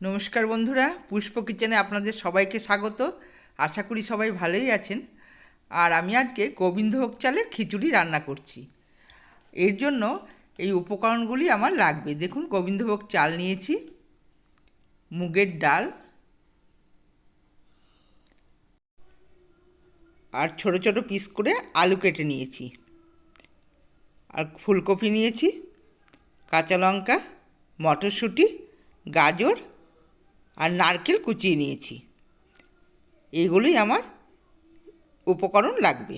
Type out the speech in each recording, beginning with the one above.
নমস্কার বন্ধুরা, পুষ্প কিচেনে আপনাদের সবাইকে স্বাগত। আশা করি সবাই ভালোই আছেন। আর আমি আজকে গোবিন্দভোগ চালের খিচুড়ি রান্না করছি। এর জন্য এই উপকরণগুলি আমার লাগবে। দেখুন গোবিন্দভোগ চাল নিয়েছি, মুগের ডাল আর ছোট ছোট পিস করে আলু কেটে নিয়েছি। আর ফুলকপি নিয়েছি, কাঁচা লঙ্কা, মটরশুঁটি, গাজর আর নারকেল কুচিয়ে নিয়েছি। এইগুলোই আমার উপকরণ লাগবে।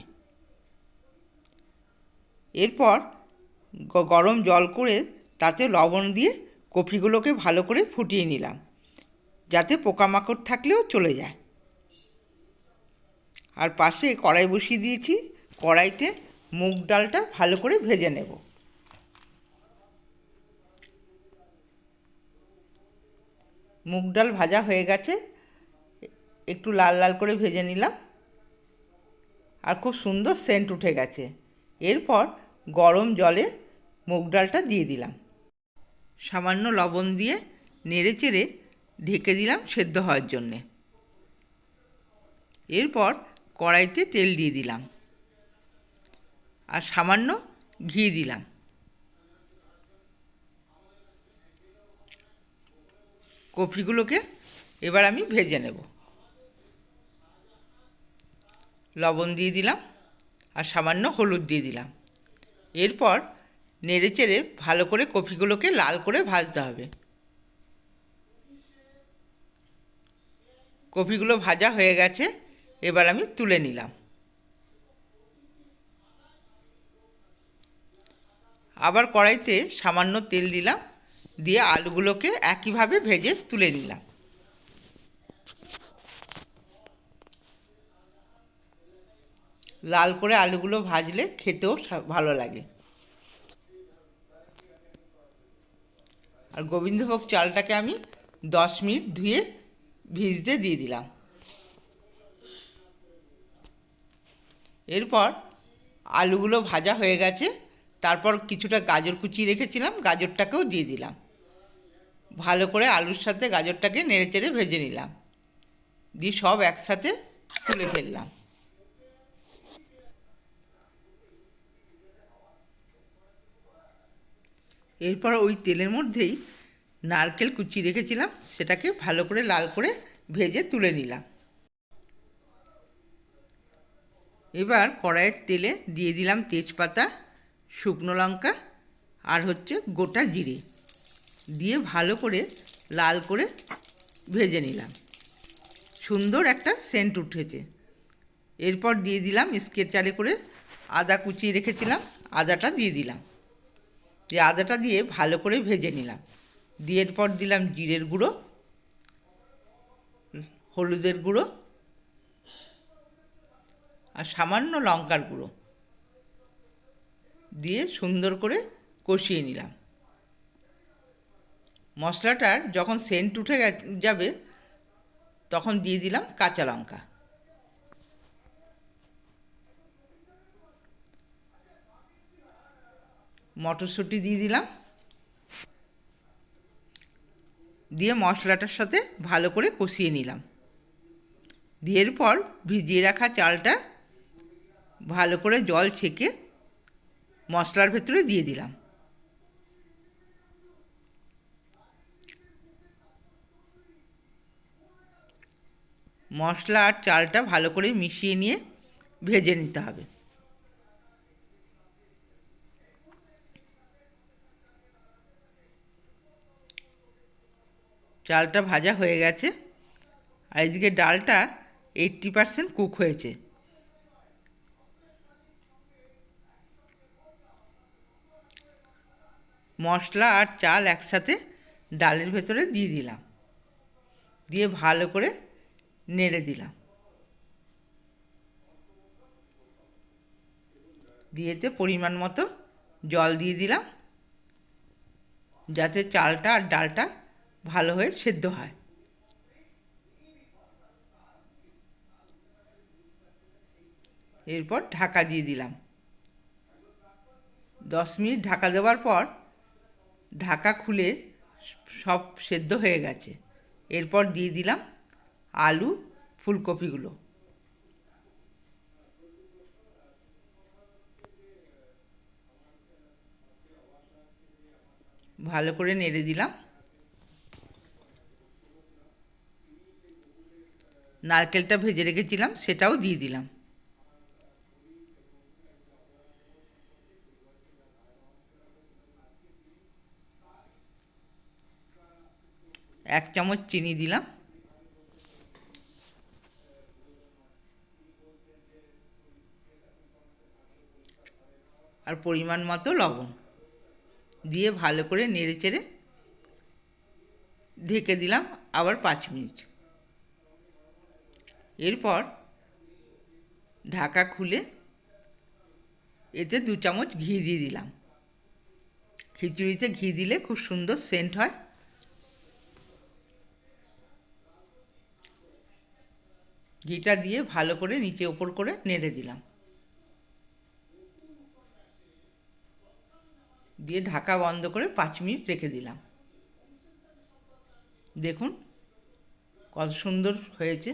এরপর গরম জল করে তাতে লবণ দিয়ে কপিগুলোকে ভালো করে ফুটিয়ে নিলাম, যাতে পোকামাকড় থাকলেও চলে যায়। আর পাশে কড়াই বসিয়ে দিয়েছি, কড়াইতে মুগ ডালটা ভালো করে ভেজে নেব। মুগ ডাল ভাজা হয়ে গেছে। একটু লাল লাল করে ভেজে নিলাম। আর খুব সুন্দর সেন্ট উঠে গেছে। এরপর গরম জলে মুগ ডালটা দিয়ে দিলাম। সামান্য লবণ দিয়ে নেড়ে চেড়ে ঢেকে দিলাম সেদ্ধ হওয়ার জন্যে। এরপর কড়াইতে তেল দিয়ে দিলাম। আর সামান্য ঘি দিলাম। কপিগুলোকে এবার আমি ভেজে নেব। লবণ দিয়ে দিলাম আর সামান্য হলুদ দিয়ে দিলাম। এরপর নেড়ে চেড়ে ভালো করে কপিগুলোকে লাল করে ভাজতে হবে। কপিগুলো ভাজা হয়ে গেছে, এবার আমি তুলে নিলাম। আবার কড়াইতে সামান্য তেল দিলাম। দিয়ে আলুগুলোকে একইভাবে ভেজে তুলে নিলাম। লাল করে আলুগুলো ভাজলে খেতেও ভালো লাগে। আর গোবিন্দভোগ চালটাকে আমি দশ মিনিট ধুয়ে ভিজতে দিয়ে দিলাম। এরপর আলুগুলো ভাজা হয়ে গেছে, তারপর কিছুটা গাজর কুচিয়ে রেখেছিলাম, গাজরটাকেও দিয়ে দিলাম। ভালো করে আলুর সাথে গাজরটাকে নেড়ে চেড়ে ভেজে নিলাম। দিয়ে সব একসাথে তুলে ফেললাম। এরপর ওই তেলের মধ্যেই নারকেল কুচি রেখেছিলাম, সেটাকে ভালো করে লাল করে ভেজে তুলে নিলাম। এবার কড়াইয়ের তেলে দিয়ে দিলাম তেজপাতা, শুকনো লঙ্কা আর হচ্ছে গোটা জিরে। দিয়ে ভালো করে লাল করে ভেজে নিলাম। সুন্দর একটা সেন্ট উঠেছে। এরপর দিয়ে দিলাম স্কেচারে করে আদা কুচিয়ে রেখেছিলাম, আদাটা দিয়ে দিলাম। যে আদাটা দিয়ে ভালো করে ভেজে নিলাম। দিয়ে এরপর দিলাম জিরের গুঁড়ো, হলুদের গুঁড়ো আর সামান্য লঙ্কার গুঁড়ো। দিয়ে সুন্দর করে কষিয়ে নিলাম। মশলাটার যখন সেন্ট উঠে যাবে, তখন দিয়ে দিলাম কাঁচা লঙ্কা। মটরশুঁটি দিয়ে দিলাম। দিয়ে মশলাটার সাথে ভালো করে কষিয়ে নিলাম। দিয়ে এরপর ভিজিয়ে রাখা চালটা ভালো করে জল ছেঁকে মশলার ভেতরে দিয়ে দিলাম। মশলা আর চালটা ভালো করে মিশিয়ে নিয়ে ভেজে নিতে হবে। চালটা ভাজা হয়ে গেছে। আর এদিকে ডালটা এইট্টি পারসেন্ট কুক হয়েছে। মশলা আর চাল একসাথে ডালের ভেতরে দিয়ে দিলাম। দিয়ে ভালো করে নেড়ে দিলাম। দিয়েতে পরিমাণ মতো জল দিয়ে দিলাম, যাতে চালটা আর ডালটা ভালো হয়ে সেদ্ধ হয়। এরপর ঢাকা দিয়ে দিলাম। দশ মিনিট ঢাকা দেওয়ার পর ঢাকা খুলে সব সেদ্ধ হয়ে গেছে। এরপর দিয়ে দিলাম আলু, ফুলকপিগুলো। ভালো করে নেড়ে দিলাম। নারকেলটা ভেজে রেখেছিলাম, সেটাও দিয়ে দিলাম। এক চামচ চিনি দিলাম। আর পরিমাণ মতো লবণ দিয়ে ভালো করে নেড়ে চেড়ে ঢেকে দিলাম আবার পাঁচ মিনিট। এরপর ঢাকা খুলে এতে দু চামচ ঘি দিয়ে দিলাম। খিচুড়িতে ঘি দিলে খুব সুন্দর সেন্ট হয়। ঘিটা দিয়ে ভালো করে নিচে ওপর করে নেড়ে দিলাম। দিয়ে ঢাকা বন্ধ করে পাঁচ মিনিট রেখে দিলাম। দেখুন, কত সুন্দর হয়েছে।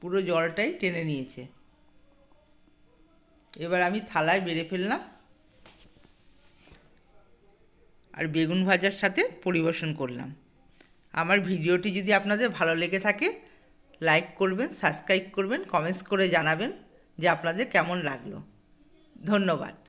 পুরো জলটাই টেনে নিয়েছে। এবার আমি থালায় বেড়ে ফেললাম আর বেগুন ভাজার সাথে পরিবেশন করলাম। আমার ভিডিওটি যদি আপনাদের ভালো লেগে থাকে, লাইক করবেন, সাবস্ক্রাইব করবেন, কমেন্টস করে জানাবেন। যে আপনাদের কেমন লাগল। ধন্যবাদ।